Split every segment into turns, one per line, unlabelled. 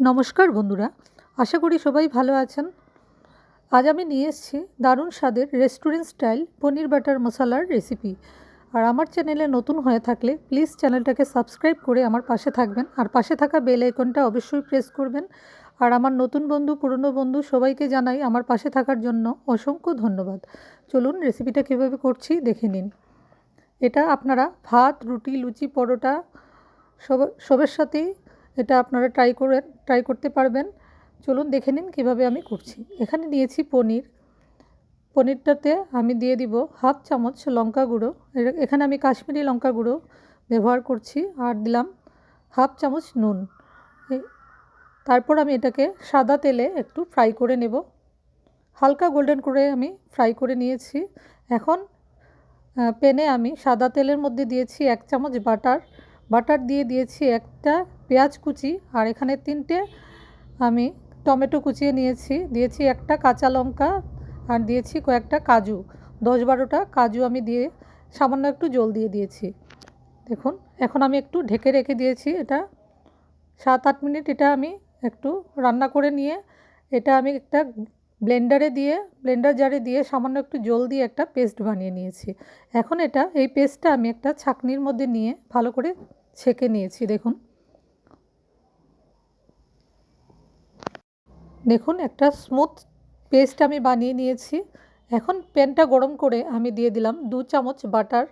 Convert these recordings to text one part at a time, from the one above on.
নমস্কার বন্ধুরা, আশা করি সবাই ভালো আছেন। আজ আমি নিয়ে এসেছি দারুণ স্বাদের রেস্টুরেন্ট স্টাইল পনির বাটার মশলার রেসিপি আর আমার চ্যানেলে নতুন হয়ে থাকলে প্লিজ চ্যানেলটাকে সাবস্ক্রাইব করে আমার পাশে থাকবেন। আর পাশে থাকা বেল আইকনটা অবশ্যই প্রেস করবেন। আর আমার নতুন বন্ধু, পুরনো বন্ধু সবাইকে জানাই আমার পাশে থাকার জন্য অসংখ্য ধন্যবাদ। চলুন রেসিপিটা কীভাবে করছি দেখে নিন। এটা আপনারা ভাত, রুটি, লুচি, পরোটা, সব সবের সাথেই এটা আপনারা ট্রাই করে ট্রাই করতে পারবেন। চলুন দেখে নিন কীভাবে আমি করছি। এখানে নিয়েছি পনির। পনিরটাতে আমি দিয়ে দিব হাফ চামচ লঙ্কা গুঁড়ো। এখানে আমি কাশ্মীরি লঙ্কা গুঁড়ো ব্যবহার করছি আর দিলাম হাফ চামচ নুন। তারপর আমি এটাকে সাদা তেলে একটু ফ্রাই করে নেব। হালকা গোল্ডেন করে আমি ফ্রাই করে নিয়েছি। এখন প্যানে আমি সাদা তেলের মধ্যে দিয়েছি এক চামচ বাটার বাটার দিয়ে দিয়েছি একটা পেঁয়াজ কুচি, আর এখানে তিনটে আমি টমেটো কুচিয়ে নিয়েছি। দিয়েছি একটা কাঁচা লঙ্কা, আর দিয়েছি কয়েকটা কাজু। দশ বারোটা কাজু আমি দিয়ে সামান্য একটু জল দিয়ে দিয়েছি। দেখুন, এখন আমি একটু ঢেকে রেখে দিয়েছি এটা। সাত আট মিনিট এটা আমি একটু রান্না করে নিয়ে, এটা আমি একটা ব্লেন্ডারে দিয়ে, ব্লেন্ডার জারে দিয়ে সামান্য একটু জল দিয়ে একটা পেস্ট বানিয়ে নিয়েছি। এখন এটা, এই পেস্টটা আমি একটা ছাকনির মধ্যে নিয়ে ভালো করে ছেঁকে নিয়েছি, দেখুন। দেখুন, একটা স্মুথ পেস্ট আমি বানিয়ে নিয়েছি। এখন প্যানটা গরম করে আমি দিয়ে দিলাম দু চামচ বাটার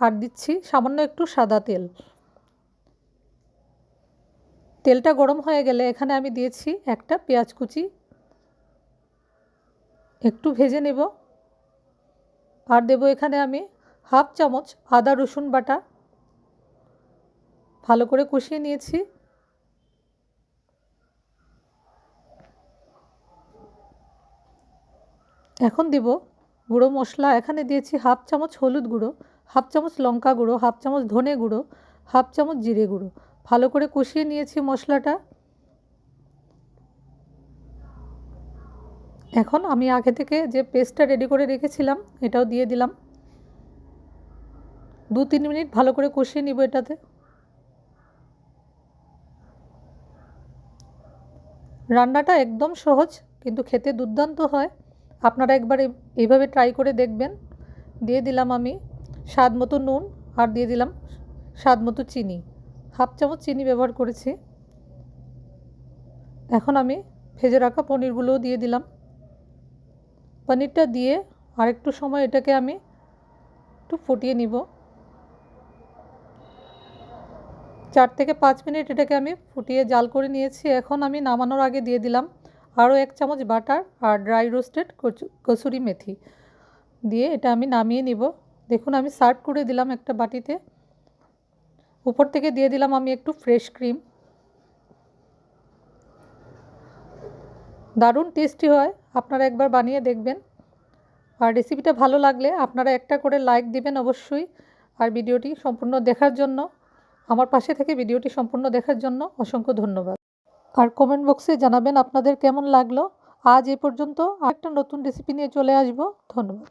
আর দিচ্ছি সামান্য একটু সাদা তেল। তেলটা গরম হয়ে গেলে এখানে আমি দিয়েছি একটা পেঁয়াজ কুচি। একটু ভেজে নেব। আর দেবো এখানে আমি হাফ চামচ আদা রসুন বাটা। ভালো করে কষিয়ে নিয়েছি। এখন দেব গুঁড়ো মশলা, এখানে দিয়েছি হাফ চামচ হলুদ গুঁড়ো, হাফ চামচ লঙ্কা গুঁড়ো, হাফ চামচ ধনে গুঁড়ো, হাফ চামচ জিরে গুঁড়ো। ভালো করে কষিয়ে নিয়েছি মশলাটা। এখন আমি আগে থেকে যে পেস্টটা রেডি করে রেখেছিলাম, এটাও দিয়ে দিলাম। দু তিন মিনিট ভালো করে কষিয়ে নিব এটাতে। রান্নাটা একদম সহজ, কিন্তু খেতে দুর্দান্ত হয়। আপনারা একবার এই- এইভাবে ট্রাই করে দেখবেন। দিয়ে দিলাম আমি স্বাদ মতো নুন আর দিয়ে দিলাম স্বাদ মতো চিনি। হাফ চামচ চিনি ব্যবহার করেছি। এখন আমি ভেজে রাখা পনিরগুলোও দিয়ে দিলাম। পনিরটা দিয়ে আরেকটু সময় এটাকে আমি একটু ফুটিয়ে নিব। চার থেকে পাঁচ মিনিট এটাকে আমি ফুটিয়ে জাল করে নিয়েছি। এখন আমি নামানোর আগে দিয়ে দিলাম আরও এক চামচ বাটার আর ড্রাই রোস্টেড কসুরি মেথি। দিয়ে এটা আমি নামিয়ে নিব। দেখুন, আমি সার্ভ করে দিলাম একটা বাটিতে। উপর থেকে দিয়ে দিলাম আমি একটু ফ্রেশ ক্রিম। দারুণ টেস্টি হয়। আপনারা একবার বানিয়ে দেখবেন। আর রেসিপিটা ভালো লাগলে আপনারা একটা করে লাইক দিবেন অবশ্যই। আর ভিডিওটি সম্পূর্ণ দেখার জন্য আমার পাশে থেকে ভিডিওটি সম্পূর্ণ দেখার জন্য অসংখ্য ধন্যবাদ। আর কমেন্ট বক্সে জানাবেন আপনাদের কেমন লাগল। আজ এ পর্যন্ত আরেকটা নতুন রেসিপি নিয়ে চলে আসব। ধন্যবাদ।